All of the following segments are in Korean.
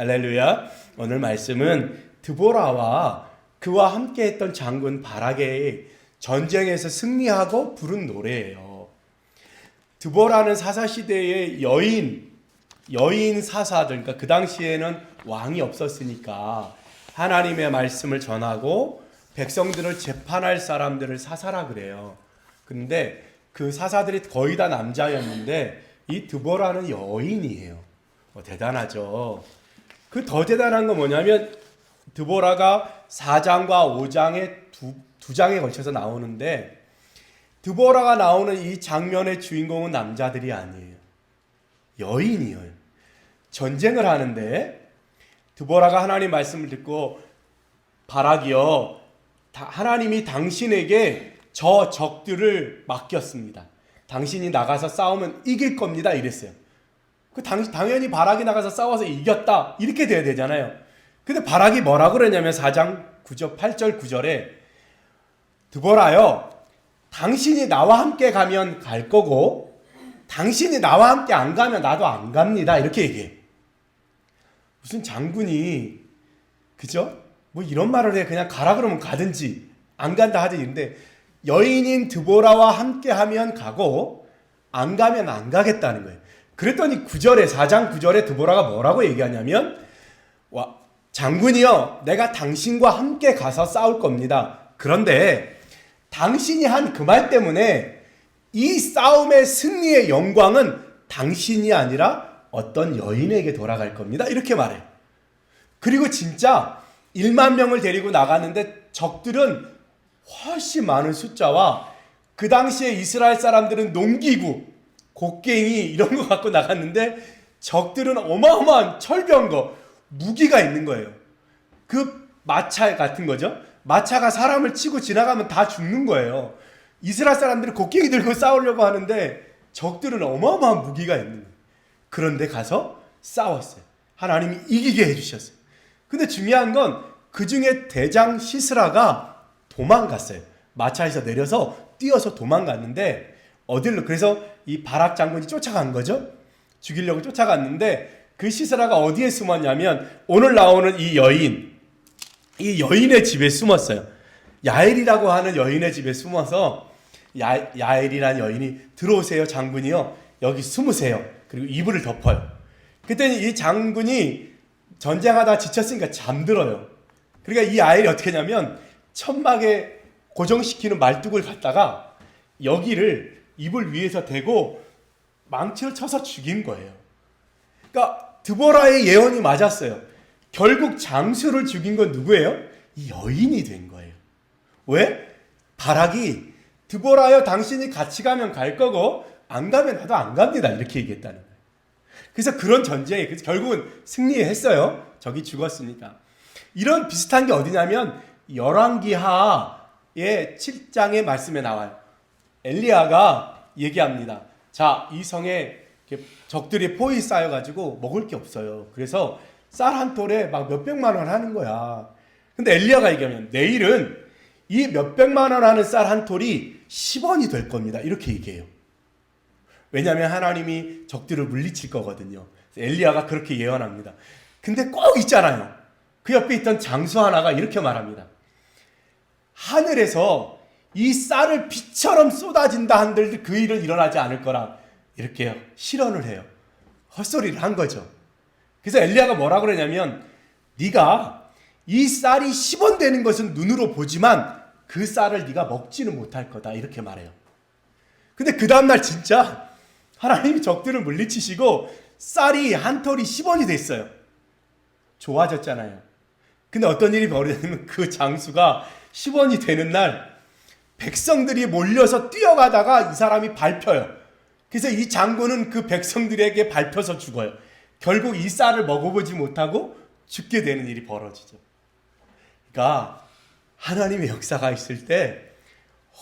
할렐루야. 오늘 말씀은 드보라와 그와 함께 했던 장군 바락의 전쟁에서 승리하고 부른 노래예요. 드보라는 사사 시대의 여인 여인 사사들 그러니까 그 당시에는 왕이 없었으니까 하나님의 말씀을 전하고 백성들을 재판할 사람들을 사사라 그래요. 근데 그 사사들이 거의 다 남자였는데 이 드보라는 여인이에요. 어, 대단하죠. 그 더 대단한 건 뭐냐면 드보라가 4장과 5장에 두, 두 장에 걸쳐서 나오는데 드보라가 나오는 이 장면의 주인공은 남자들이 아니에요. 여인이에요. 전쟁을 하는데 드보라가 하나님 말씀을 듣고 다- 하나님이 당신에게 저 적들을 맡겼습니다. 당신이 나가서 싸우면 이길 겁니다. 이랬어요. 그 당, 당연히 바락이 나가서 싸워서 이겼다. 이렇게 돼야 되잖아요. 근데 바락이 뭐라고 그러냐면 4장 9절 8절 9절에 드보라요. 당신이 나와 함께 가면 갈 거고 당신이 나와 함께 안 가면 나도 안 갑니다. 이렇게 얘기해. 무슨 장군이 그죠? 뭐 이런 말을 해 그냥 가라 그러면 가든지 안 간다 하든지 근데 여인인 드보라와 함께 하면 가고 안 가면 안 가겠다는 거예요. 그랬더니 9절에 4장 9절에 드보라가 뭐라고 얘기하냐면 와 장군이요 내가 당신과 함께 가서 싸울 겁니다. 그런데 당신이 한 그 말 때문에 이 싸움의 승리의 영광은 당신이 아니라 어떤 여인에게 돌아갈 겁니다. 이렇게 말해요. 그리고 진짜 1만 명을 데리고 나갔는데 적들은 훨씬 많은 숫자와 그 당시에 이스라엘 사람들은 농기구, 곡괭이 이런 거 갖고 나갔는데 적들은 어마어마한 철병거, 무기가 있는 거예요. 그 마차 같은 거죠. 마차가 사람을 치고 지나가면 다 죽는 거예요. 이스라엘 사람들이 곡괭이 들고 싸우려고 하는데 적들은 어마어마한 무기가 있는 거예요. 그런데 가서 싸웠어요. 하나님이 이기게 해주셨어요. 근데 중요한 건 그 중에 대장 시스라가 도망갔어요. 마차에서 내려서 뛰어서 도망갔는데 어딜로 그래서 이 바락 장군이 쫓아간 거죠. 죽이려고 쫓아갔는데 그 시스라가 어디에 숨었냐면 오늘 나오는 이 여인 이 여인의 집에 숨었어요. 야엘이라고 하는 여인의 집에 숨어서 야, 야엘이라는 여인이 들어오세요 장군이요 여기 숨으세요 그리고 이불을 덮어요. 그때는 이 장군이 전쟁하다 지쳤으니까 잠들어요. 그러니까 이 아이를 어떻게 하냐면 천막에 고정시키는 말뚝을 갖다가 여기를 이불 위에서 대고 망치를 쳐서 죽인 거예요. 그러니까 드보라의 예언이 맞았어요. 결국 장수를 죽인 건 누구예요? 이 여인이 된 거예요. 왜? 바락이 드보라여 당신이 같이 가면 갈 거고 안 가면 나도 안 갑니다. 이렇게 얘기했다는 거예요. 그래서 그런 전쟁에 그래서 결국은 승리했어요. 적이 죽었으니까. 이런 비슷한 게 어디냐면 열왕기하의 7장의 말씀에 나와요. 엘리야가 얘기합니다. 자, 이 성에 적들이 포위 쌓여가지고 먹을 게 없어요. 그래서 쌀 한 톨에 막 몇백만 원 하는 거야. 근데 엘리야가 얘기하면 내일은 이 몇백만 원 하는 쌀 한 톨이 10원이 될 겁니다. 이렇게 얘기해요. 왜냐하면 하나님이 적들을 물리칠 거거든요. 엘리야가 그렇게 예언합니다. 근데 꼭 있잖아요. 그 옆에 있던 장수 하나가 이렇게 말합니다. 하늘에서 이 쌀을 비처럼 쏟아진다 한들 그 일은 일어나지 않을 거라 이렇게 실언을 해요. 헛소리를 한 거죠. 그래서 엘리야가 뭐라 그러냐면 네가 이 쌀이 10원 되는 것은 눈으로 보지만 그 쌀을 네가 먹지는 못할 거다 이렇게 말해요. 근데 그 다음 날 진짜 하나님이 적들을 물리치시고 쌀이 한 톨이 10원이 됐어요. 좋아졌잖아요. 근데 어떤 일이 벌어졌냐면 그 장수가 10원이 되는 날 백성들이 몰려서 뛰어가다가 이 사람이 밟혀요. 그래서 이 장군은 그 백성들에게 밟혀서 죽어요. 결국 이 쌀을 먹어보지 못하고 죽게 되는 일이 벌어지죠. 그러니까 하나님의 역사가 있을 때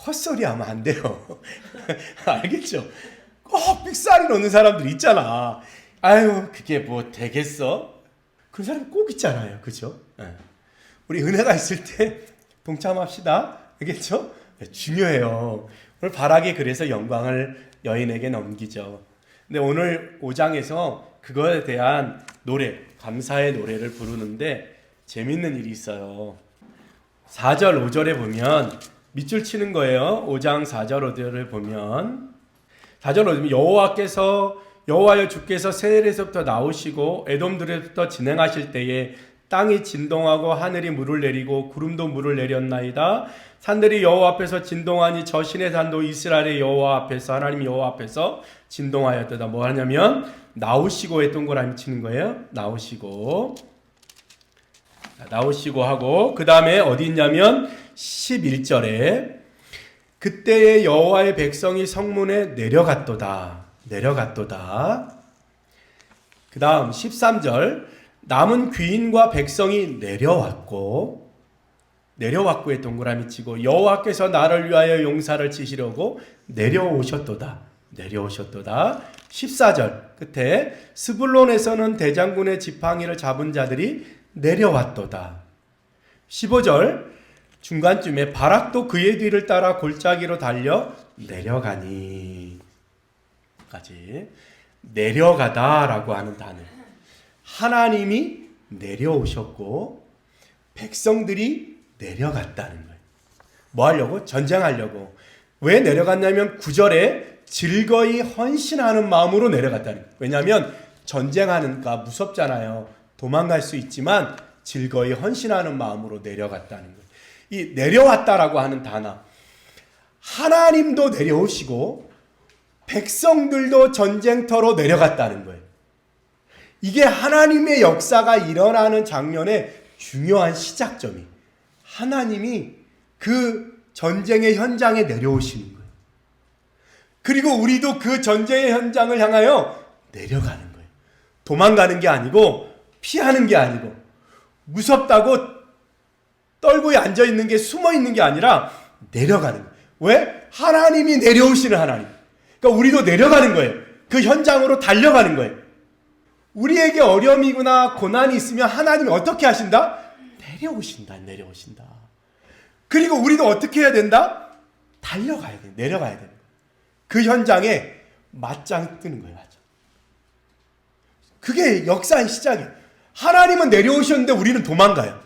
헛소리 하면 안 돼요. 알겠죠? 꼭 삑사리 넣는 사람들 있잖아. 아유, 그게 뭐 되겠어? 그런 사람 꼭 있잖아요. 그죠? 예. 우리 은혜가 있을 때 동참합시다. 알겠죠? 네, 중요해요. 오늘 바락이 그래서 영광을 여인에게 넘기죠. 근데 오늘 5장에서 그거에 대한 노래, 감사의 노래를 부르는데 재밌는 일이 있어요. 4절, 5절에 보면 밑줄 치는 거예요. 5장 4절, 5절을 보면 4절, 5절 여호와께서 여호와여 주께서 세엘에서부터 나오시고 에돔들에서부터 진행하실 때에 땅이 진동하고 하늘이 물을 내리고 구름도 물을 내렸나이다. 산들이 여호와 앞에서 진동하니 저 신의 산도 이스라엘의 여호와 앞에서 하나님 여호와 앞에서 진동하였다. 뭐 하냐면 나오시고에 동그라미 치는 거예요. 나오시고 나오시고 하고 그 다음에 어디 있냐면 11절에 그때의 여호와의 백성이 성문에 내려갔도다. 내려갔도다. 그 다음 13절 남은 귀인과 백성이 내려왔고 내려왔고에 동그라미 치고 여호와께서 나를 위하여 용사를 치시려고 내려오셨도다. 내려오셨도다. 14절 끝에 스불론에서는 대장군의 지팡이를 잡은 자들이 내려왔도다. 15절 중간쯤에 바락도 그의 뒤를 따라 골짜기로 달려 내려가니 까지 내려가다라고 하는 단어. 하나님이 내려오셨고 백성들이 내려갔다는 거예요. 뭐 하려고? 전쟁하려고. 왜 내려갔냐면 9절에 즐거이 헌신하는 마음으로 내려갔다는 거예요. 왜냐하면 전쟁하는가 무섭잖아요. 도망갈 수 있지만 즐거이 헌신하는 마음으로 내려갔다는 거예요. 이 내려왔다라고 하는 단어. 하나님도 내려오시고 백성들도 전쟁터로 내려갔다는 거예요. 이게 하나님의 역사가 일어나는 장면의 중요한 시작점이 하나님이 그 전쟁의 현장에 내려오시는 거예요. 그리고 우리도 그 전쟁의 현장을 향하여 내려가는 거예요. 도망가는 게 아니고 피하는 게 아니고 무섭다고 떨고 앉아 있는 게 숨어 있는 게 아니라 내려가는 거예요. 왜? 하나님이 내려오시는 하나님. 그러니까 우리도 내려가는 거예요. 그 현장으로 달려가는 거예요. 우리에게 어려움이거나 고난이 있으면 하나님이 어떻게 하신다? 내려오신다, 내려오신다. 그리고 우리도 어떻게 해야 된다? 달려가야 돼, 내려가야 돼. 그 현장에 맞짱 뜨는 거예요, 맞짱. 그게 역사의 시작이에요. 하나님은 내려오셨는데 우리는 도망가요.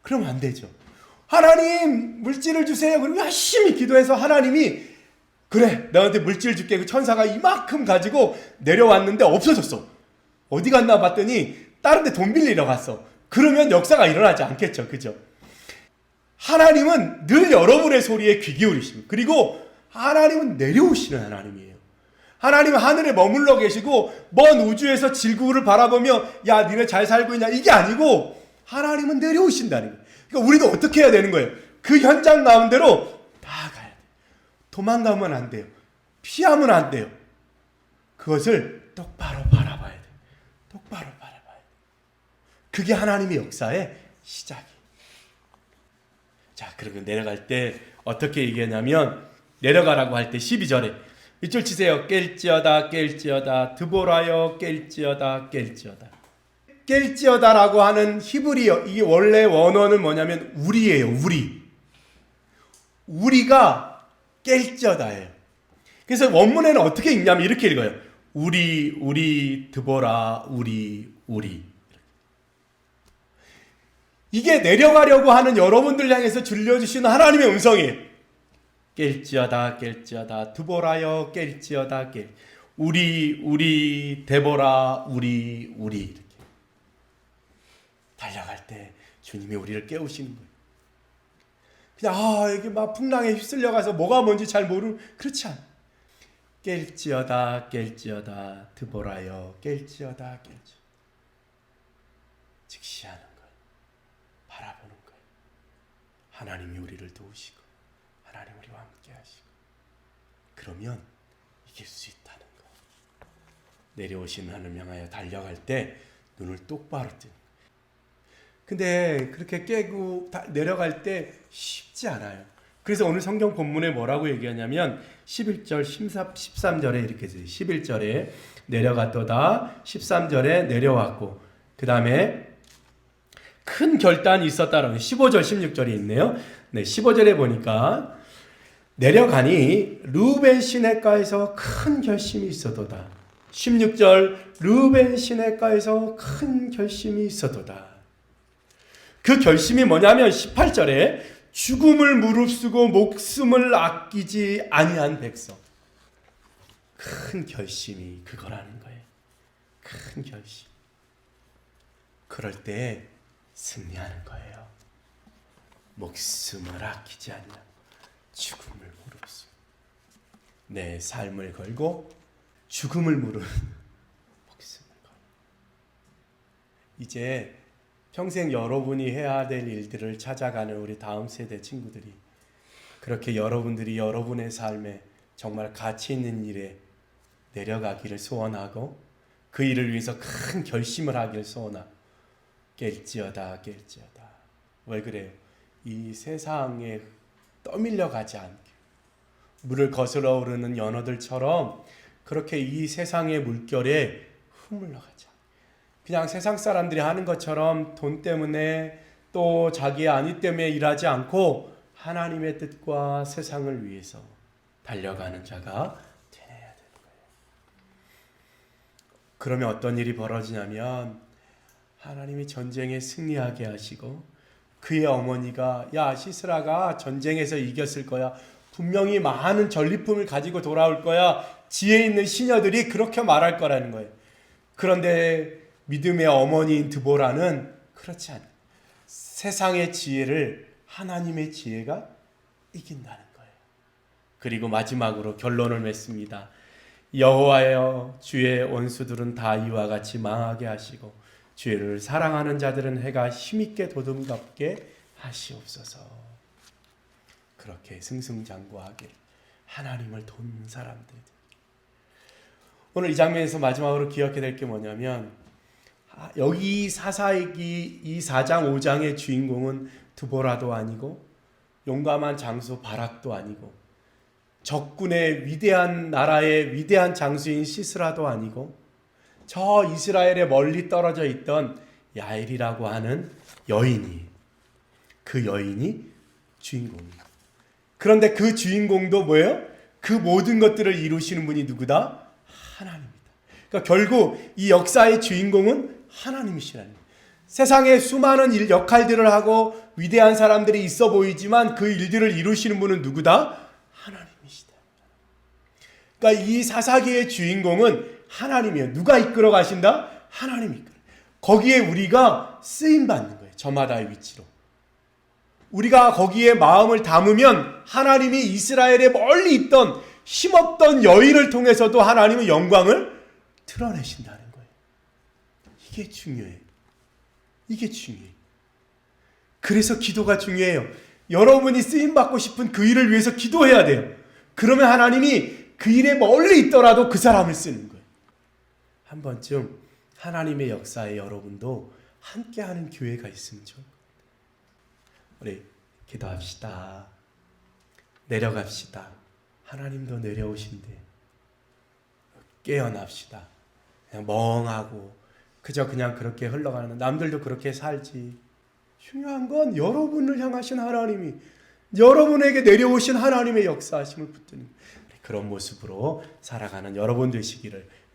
그러면 안 되죠. 하나님, 물질을 주세요. 그리고 열심히 기도해서 하나님이 그래, 너한테 물질 줄게. 그 천사가 이만큼 가지고 내려왔는데 없어졌어. 어디 갔나 봤더니 다른 데 돈 빌리러 갔어. 그러면 역사가 일어나지 않겠죠. 그죠? 하나님은 늘 여러분의 소리에 귀 기울이십니다. 그리고 하나님은 내려오시는 하나님이에요. 하나님은 하늘에 머물러 계시고 먼 우주에서 지구를 바라보며 야 니네 잘 살고 있냐 이게 아니고 하나님은 내려오신다는 거예요. 그러니까 우리도 어떻게 해야 되는 거예요? 그 현장 가운데로 나아가야 돼요. 도망가면 안 돼요. 피하면 안 돼요. 그것을 똑바로 바라봐야 돼요. 똑바로 바라봐야 돼요. 그게 하나님의 역사의 시작이에요. 자, 그러면 내려갈 때 어떻게 얘기하냐면 내려가라고 할 때 12절에 밑줄 치세요. 깰지어다 깰지어다 드보라여 깰지어다 깰지어다. 깰지어다라고 하는 히브리어 이게 원래 원어는 뭐냐면 우리예요. 우리. 우리가 깰지어다예요. 그래서 원문에는 어떻게 읽냐면 이렇게 읽어요. 우리 우리 드보라 우리 우리 이게 내려가려고 하는 여러분들 향해서 들려주시는 하나님의 음성이에요. 깰지어다 깰지어다 드보라여 깰지어다 깰 우리 우리 데보라 우리 우리 이렇게 달려갈 때 주님이 우리를 깨우시는 거예요. 그냥 아 이게 막 풍랑에 휩쓸려 가서 뭐가 뭔지 잘 모르 그렇지 않아. 깰지어다 깰지어다 드보라여 깰지어다 깰지 즉시하는. 바라보는 거예요. 하나님이 우리를 도우시고 하나님 우리와 함께 하시고 그러면 이길 수 있다는 거. 내려오신 하나님 향하여 달려갈 때 눈을 똑바로 뜨는 근데 그렇게 깨고 내려갈 때 쉽지 않아요. 그래서 오늘 성경 본문에 뭐라고 얘기하냐면 11절, 13절에 이렇게 돼요. 11절에 내려갔도다. 13절에 내려왔고 그 다음에 큰 결단이 있었다라는 15절, 16절이 있네요. 네, 15절에 보니까 내려가니 루벤 시내가에서 큰 결심이 있어도다. 16절 루벤 시내가에서 큰 결심이 있어도다. 그 결심이 뭐냐면 18절에 죽음을 무릅쓰고 목숨을 아끼지 아니한 백성. 큰 결심이 그거라는 거예요. 큰 결심. 그럴 때 승리하는 거예요. 목숨을 아끼지 않는 죽음을 무릅쓰고 내 삶을 걸고 죽음을 무르는 목숨을 걸. 이제 평생 여러분이 해야 될 일들을 찾아가는 우리 다음 세대 친구들이 그렇게 여러분들이 여러분의 삶에 정말 가치 있는 일에 내려가기를 소원하고 그 일을 위해서 큰 결심을 하기를 소원하고 깰지어다 깰지어다 왜 그래요? 이 세상에 떠밀려 가지 않게 물을 거슬러 오르는 연어들처럼 그렇게 이 세상의 물결에 흐물러 않게 그냥 세상 사람들이 하는 것처럼 돈 때문에 또 자기의 안위 때문에 일하지 않고 하나님의 뜻과 세상을 위해서 달려가는 자가 되어야 되는 거예요. 그러면 어떤 일이 벌어지냐면 하나님이 전쟁에 승리하게 하시고 그의 어머니가 야 시스라가 전쟁에서 이겼을 거야. 분명히 많은 전리품을 가지고 돌아올 거야. 지혜 있는 시녀들이 그렇게 말할 거라는 거예요. 그런데 믿음의 어머니인 드보라는 그렇지 않아. 세상의 지혜를 하나님의 지혜가 이긴다는 거예요. 그리고 마지막으로 결론을 맺습니다. 여호와여 주의 원수들은 다 이와 같이 망하게 하시고 주를 사랑하는 자들은 해가 힘있게 도듬갑게 하시옵소서. 그렇게 승승장구하게 하나님을 돈 사람들. 오늘 이 장면에서 마지막으로 기억해야 될 게 뭐냐면 아, 여기 사사기 이 4장 5장의 주인공은 드보라도 아니고 용감한 장수 바락도 아니고 적군의 위대한 나라의 위대한 장수인 시스라도 아니고 저 이스라엘에 멀리 떨어져 있던 야엘이라고 하는 여인이 그 여인이 주인공이에요. 그런데 그 주인공도 뭐예요? 그 모든 것들을 이루시는 분이 누구다? 하나님이다. 그러니까 결국 이 역사의 주인공은 하나님이시라는. 세상에 수많은 일, 역할들을 하고 위대한 사람들이 있어 보이지만 그 일들을 이루시는 분은 누구다? 하나님이시다. 그러니까 이 사사기의 주인공은 하나님이에요. 누가 이끌어 가신다? 하나님이 이끌어. 거기에 우리가 쓰임 받는 거예요. 저마다의 위치로. 우리가 거기에 마음을 담으면 하나님이 이스라엘에 멀리 있던 힘없던 여인을 통해서도 하나님의 영광을 드러내신다는 거예요. 이게 중요해요. 이게 중요해요. 그래서 기도가 중요해요. 여러분이 쓰임 받고 싶은 그 일을 위해서 기도해야 돼요. 그러면 하나님이 그 일에 멀리 있더라도 그 사람을 쓰는 거예요. 한 번쯤 하나님의 역사에 여러분도 함께하는 교회가 있으면 같아요. 우리 기도합시다. 내려갑시다. 하나님도 내려오신대. 깨어납시다. 그냥 멍하고 그저 그냥 그렇게 흘러가는 남들도 그렇게 살지. 중요한 건 여러분을 향하신 하나님이 여러분에게 내려오신 하나님의 역사하심을 붙드는 그런 모습으로 살아가는 여러분 되시기를